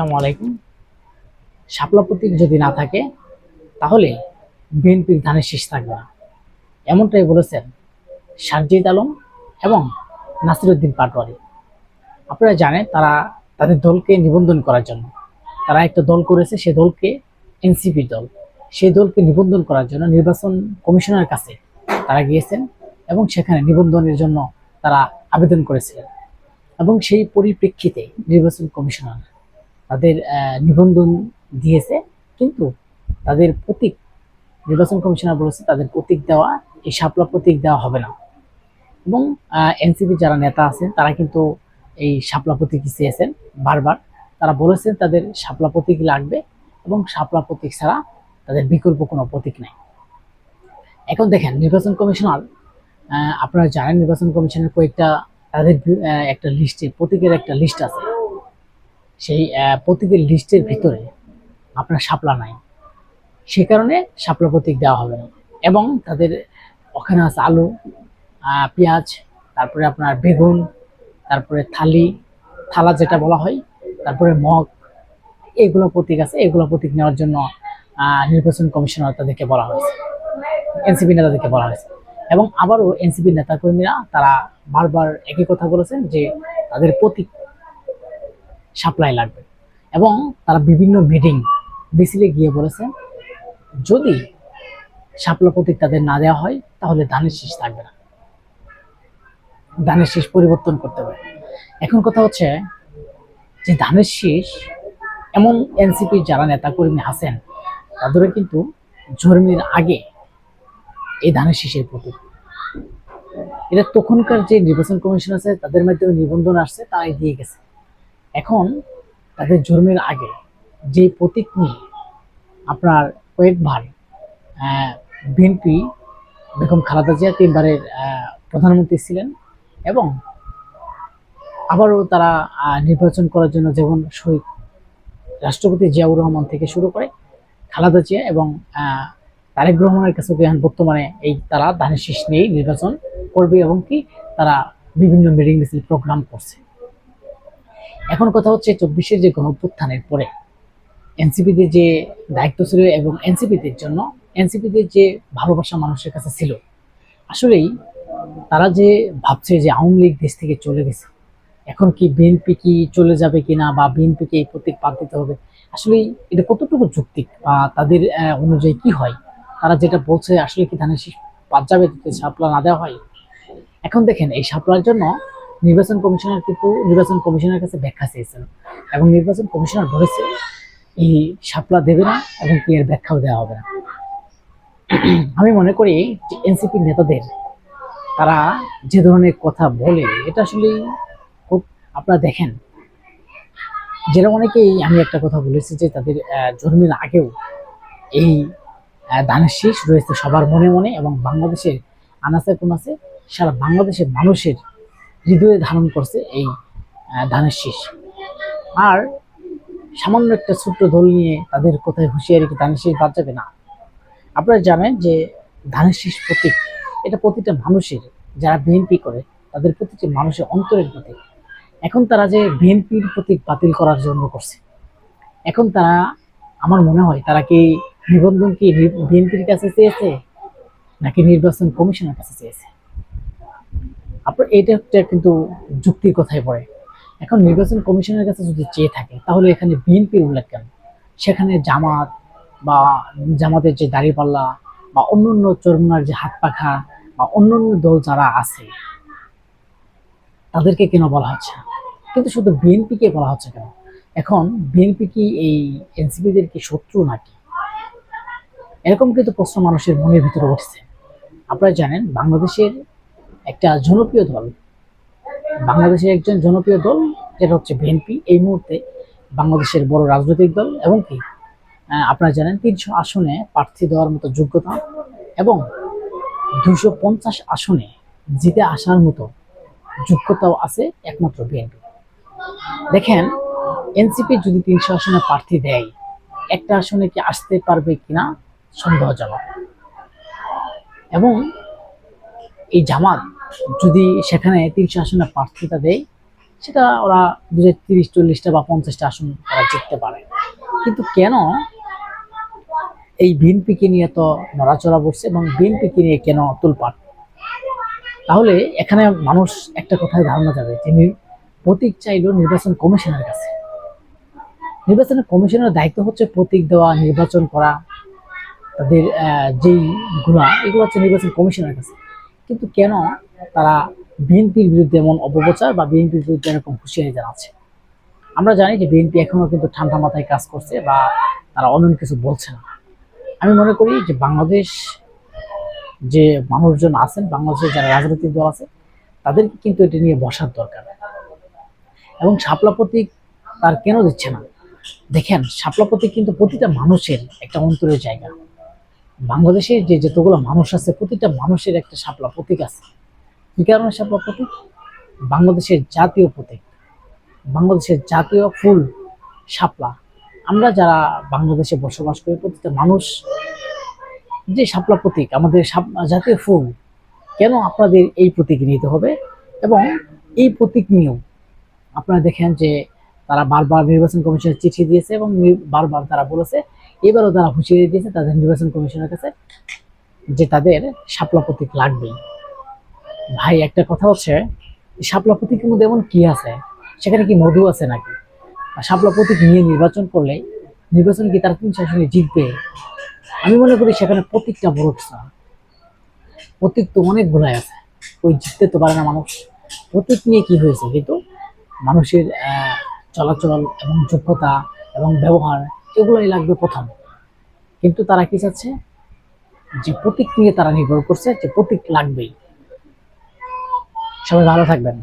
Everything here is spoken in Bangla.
আসসালামু আলাইকুম। শাপলা প্রতীক যদি না থাকে, তাহলে বিএনপির ধানের শীষ থাকবে না। এমনটাই বলেছেন সারজিদ আলম এবং নাসিরুদ্দিন পাটোয়ারি। আপনারা জানেন তারা তাদের দলকে নিবন্ধন করার জন্য। তারা একটা দল করেছে, সে দলকে এনসিপি দল। সেই দলকে নিবন্ধন করার জন্য নির্বাচন কমিশনের কাছে তারা গিয়েছেন এবং সেখানে নিবন্ধনের জন্য তারা আবেদন করেছিলেন। এবং সেই পরিপ্রেক্ষিতে নির্বাচন কমিশনার তাদের নিবন্ধন দিয়েছে, কিন্তু তাদের প্রতীক, নির্বাচন কমিশনার বলেছে তাদের প্রতীক দেওয়া, এই শাপলা প্রতীক দেওয়া হবে না। এবং এনসিপি যারা নেতা আছেন, তারা কিন্তু এই শাপলা প্রতীক চেয়েছেন বারবার। তারা বলেছেন তাদের শাপলা প্রতীক লাগবে এবং শাপলা প্রতীক ছাড়া তাদের বিকল্প কোনো প্রতীক নেই। এখন দেখেন, নির্বাচন কমিশনার আপনারা জানেন নির্বাচন কমিশনের কয়েকটা, তাদের একটা লিস্টে প্রতীকের একটা লিস্ট আছে। সেই প্রতীকের লিস্টের ভিতরে আপনার শাপলা নাই। সে কারণে শাপলা প্রতীক দেওয়া হবে না। এবং তাদের ওখানে আছে আলু পেঁয়াজ, তারপরে আপনার বেগুন, তারপরে থালি, থালা যেটা বলা হয়, তারপরে মগ, এগুলো প্রতীক আছে। এগুলো প্রতীক নেওয়ার জন্য নির্বাচন কমিশনার তাদেরকে বলা হয়েছে। এনসিপি নেতাদেরকে বলা হয়েছে। এবং আবারও এনসিপি নেতাকর্মীরা তারা বারবার একই কথা বলেছেন যে তাদের প্রতীক সাপ্লাই লাগবে। এবং তারা বিভিন্ন মিটিং মিছিলে গিয়ে বলেছেন যদি শাপলা প্রতীক তাদের না দেওয়া হয়, তাহলে ধানের শীষ থাকবে না। ধানের শীষ পরিবর্তন করতে হবে। এখন কথা হচ্ছে যে ধানের শীষ, এমন এনসিপির যারা নেতাকর্মী আছেন, তাদেরও কিন্তু জন্মের আগে এই ধানের শীষের প্রতীক। এটা তখনকার যে নির্বাচন কমিশন আছে, তাদের মাধ্যমে নিবন্ধন আসছে, তারাই দিয়ে গেছে। এখন তাদের জন্মের আগে যে প্রতীক নিয়ে আপনার কয়েকবার বিএনপি বেগম খালেদা জিয়া তিনবারের প্রধানমন্ত্রী ছিলেন এবং আবারও তারা নির্বাচন করার জন্য যেমন শহীদ রাষ্ট্রপতি জিয়াউর রহমান থেকে শুরু করে খালেদা জিয়া এবং তারেক রহমানের কাছে বর্তমানে এই তারা ধানের শীষ নিয়েই নির্বাচন করবে এবং কি তারা বিভিন্ন মিটিং মিছিল প্রোগ্রাম করছে। এখন কথা হচ্ছে চব্বিশের যে গণপ্রত্থানের পরে এনসিপিদের যে দায়িত্ব ছিল এবং এনসিপিদের জন্য এনসিপিদের যে ভালোবাসা মানুষের কাছে ছিল, আসলেই তারা যে ভাবছে যে আওয়ামী লীগ দেশ থেকে চলে গেছে, এখন কি বিএনপি কি চলে যাবে কিনা বা বিএনপিকে এই প্রতীক বাদ দিতে হবে আসলে এটা কতটুকু যুক্তি বা তাদের অনুযায়ী কি হয়? তারা যেটা বলছে, আসলে কি ধানের শীষ বাদ যাবে সাপলা না দেওয়া হয়? এখন দেখেন, এই সাপলার জন্য নির্বাচন কমিশনার কিন্তু নির্বাচন কমিশনের কাছে ব্যাখ্যা চেয়েছেন। এবং নির্বাচন কমিশনার বলেছে, এই সাপলা দেবে না এবং কি এর ব্যাখ্যাও দেওয়া হবে না। আমি মনে করি যে এনসিপি নেতাদের, তারা যে ধরনের কথা বলে, এটা আসলে খুব আপনারা দেখেন। যেটা অনেকেই, আমি একটা কথা বলেছি যে তাদের জন্মের আগেও এই ধানের শীষ রয়েছে সবার মনে মনে এবং বাংলাদেশের আনাচে কোনাচে সারা বাংলাদেশের মানুষের হৃদয়ে ধারণ করছে এই ধানের শীষ। আর সামান্য একটা ছোট্ট দল নিয়ে তাদের কোথায় হুঁশিয়ারি কি ধানের শীষ বাদ যাবে না? আপনারা জানেন যে ধানের শীষ প্রতীক, এটা প্রতিটা মানুষের, যারা বিএনপি করে, তাদের প্রতিটি মানুষের অন্তরের প্রতীক। এখন তারা যে বিএনপির প্রতীক বাতিল করার জন্য করছে, এখন তারা, আমার মনে হয় তারা কি নিবন্ধন কি বিএনপির কাছে চেয়েছে, নাকি নির্বাচন কমিশনের কাছে চেয়েছে? আপনার এটা একটা কিন্তু যুক্তির কথাই পড়ে। এখন নির্বাচন কমিশনের কাছে যদি চেয়ে থাকে, তাহলে এখানে বিএনপির উল্লেখ কেন? সেখানে জামাত বা জামাতের যে দাঁড়িপাল্লা বা অন্য অন্য চরমনার যে হাত পাখা বা অন্য অন্য দল যারা আছে, তাদেরকে কেন বলা হচ্ছে? কিন্তু শুধু বিএনপিকে বলা হচ্ছে কেন? এখন বিএনপি কি এই এনসিপিদের কি শত্রু নাকি? এরকম কিন্তু প্রশ্ন মানুষের মনের ভিতরে উঠছে। আপনারা জানেন, বাংলাদেশের একটা জনপ্রিয় দল। বাংলাদেশের একজন জনপ্রিয় দল, যেটা হচ্ছে বিএনপি এই মুহূর্তে বাংলাদেশের বড় রাজনৈতিক দল এবং কি আপনারা জানেন তিনশো আসনে প্রার্থী দেওয়ার মতো যোগ্যতা এবং দুশো পঞ্চাশ আসনে জিতে আসার মতো যোগ্যতাও আছে একমাত্র বিএনপি দেখেন এনসিপি যদি তিনশো আসনে প্রার্থী দেয়, একটা আসনে কি আসতে পারবে কিনা সন্দেহজনক। এবং এই জামাত যদি সেখানে তিনশো আসনে প্রার্থিতা দেয়, সেটা ওরা দু হাজার তিরিশ, চল্লিশটা বা পঞ্চাশটা আসন তারা জিততে পারে। কিন্তু কেন এই বিএনপিকে নিয়ে তো নড়াচড়া বসছে এবং বিএনপিকে নিয়ে কেন তুলপাট তাহলে এখানে মানুষ একটা কথায় ধারণা যাবে যে নি- প্রতীক চাইল নির্বাচন কমিশনের কাছে। নির্বাচন কমিশনের দায়িত্ব হচ্ছে প্রতীক দেওয়া, নির্বাচন করা, তাদের যেই গুণা, এগুলো হচ্ছে নির্বাচন কমিশনের কাছে। কিন্তু কেন তারা বিএনপির বিরুদ্ধে এমন অপপ্রচার বা বিএনপির বিরুদ্ধে এরকম হুঁশিয়ারি জানাচ্ছে আমরা জানি যে বিএনপি এখনও কিন্তু ঠান্ডা মাথায় কাজ করছে বা তারা অন্য কিছু বলছে না। আমি মনে করি যে বাংলাদেশ যে মানুষজন আছেন, বাংলাদেশের যারা রাজনৈতিক দল আছে, তাদেরকে কিন্তু এটা নিয়ে বসার দরকার। এবং শাপলা প্রতীক তার কেন দিচ্ছে না? দেখেন, শাপলা প্রতীক কিন্তু প্রতিটা মানুষের একটা অন্তরের জায়গা। বাংলাদেশে যে যতগুলো মানুষ আছে, প্রতিটা মানুষের একটা শাপলা প্রতীক আছে। কি কারণে প্রতীক বাংলাদেশের জাতীয় প্রতীক, বাংলাদেশের জাতীয় ফুল, শাপলা। আমরা যারা বাংলাদেশে বসবাস করি, প্রতিটা মানুষ যে শাপলা প্রতীক, আমাদের জাতীয় ফুল, কেন আপনাদের এই প্রতীক নিতে হবে? এবং এই প্রতীক নিয়েও আপনারা দেখেন যে তারা বারবার নির্বাচন কমিশনের চিঠি দিয়েছে এবং বারবার তারা বলেছে, এবারও তারা হুঁশিয়ারি দিয়েছে তাদের নির্বাচন কমিশনের কাছে যে তাদের শাপলা প্রতীক লাগবেই। ভাই, একটা কথা হচ্ছে, শাপলা প্রতীকের মধ্যে এমন কি আছে? সেখানে কি মধু আছে নাকি? শাপলা প্রতীক নিয়ে নির্বাচন করলে নির্বাচন কি তারা তিন শাসনে জিতবে? আমি মনে করি সেখানে প্রতীকটা বড় কিছু প্রতীক তো অনেকগুলাই আছে। ওই জিততে তো পারে না মানুষ। প্রতীক নিয়ে কি হয়েছে? কিন্তু মানুষের চলাচল এবং যোগ্যতা এবং ব্যবহার এগুলোই লাগবে প্রথম। কিন্তু তারা কি চাচ্ছে? যে প্রতীক নিয়ে তারা নির্ভর করছে, যে প্রতীক লাগবেই। সবাই ভালো থাকবেন।